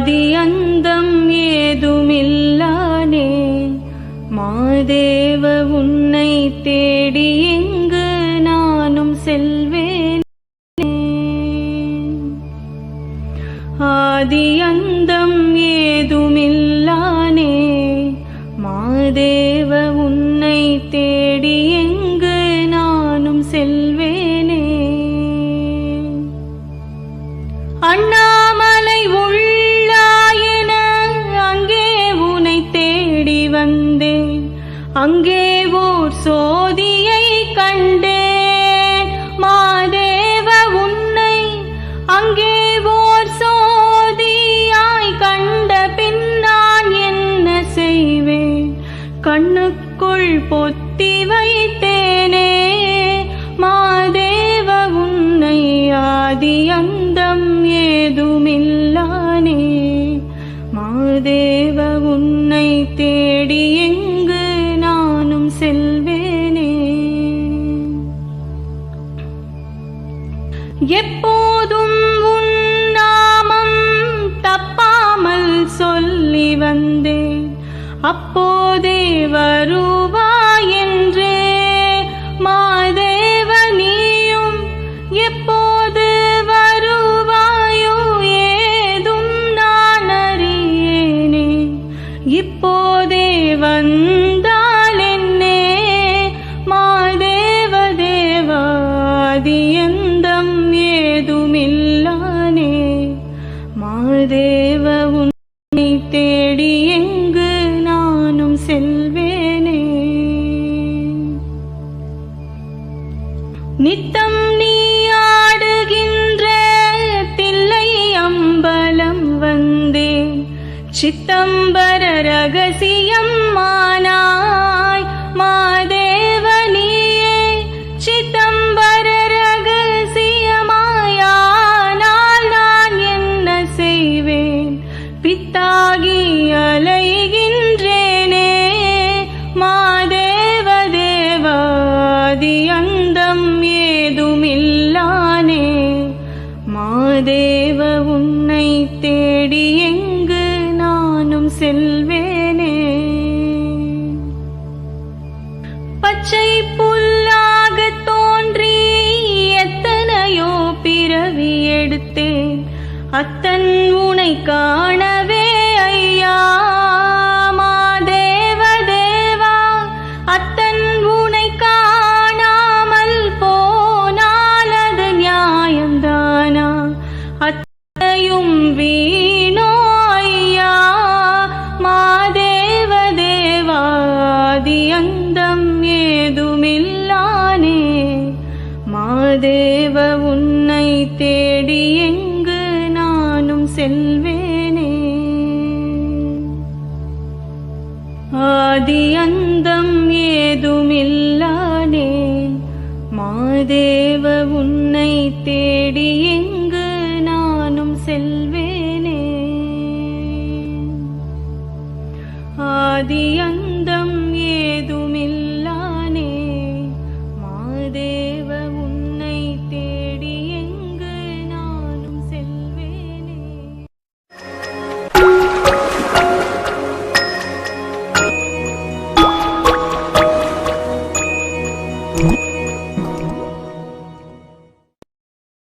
ஆதி அந்தம் ஏதுமில்லானே. மாதேவ உன்னை தேடி எங்கு நானும் செல்வேன். ஆதி அந்தம் ஏதுமில்லானே. மாதேவ உன்னை தேடி தேவ உன்னை தேடி எங்கு நானும் செல்வேனே. எப்போதும் இப்போதே வந்தால் என்னே மாதேவ தேவாதி எந்தம் ஏதுமில்லானே. மாதேவ உன்னை தேடி எங்கு நானும் செல்வேனே. நித்தம் நீ சித்தம்பர ரகசியம் மானாய் மாதேவ நீயே சித்தம்பர ரகசியமாயானால் நான் என்ன செய்வேன்? பித்த பச்சை புல்லாக தோன்றி எத்தனையோ பிறவி எடுத்தேன். அத்தன் உனைக்கா தேவ உன்னை தேடி எங்கு நானும் செல்வேனே. ஆதி அந்தம் ஏதுமில்லானே. மாதேவ உன்னை தேடியே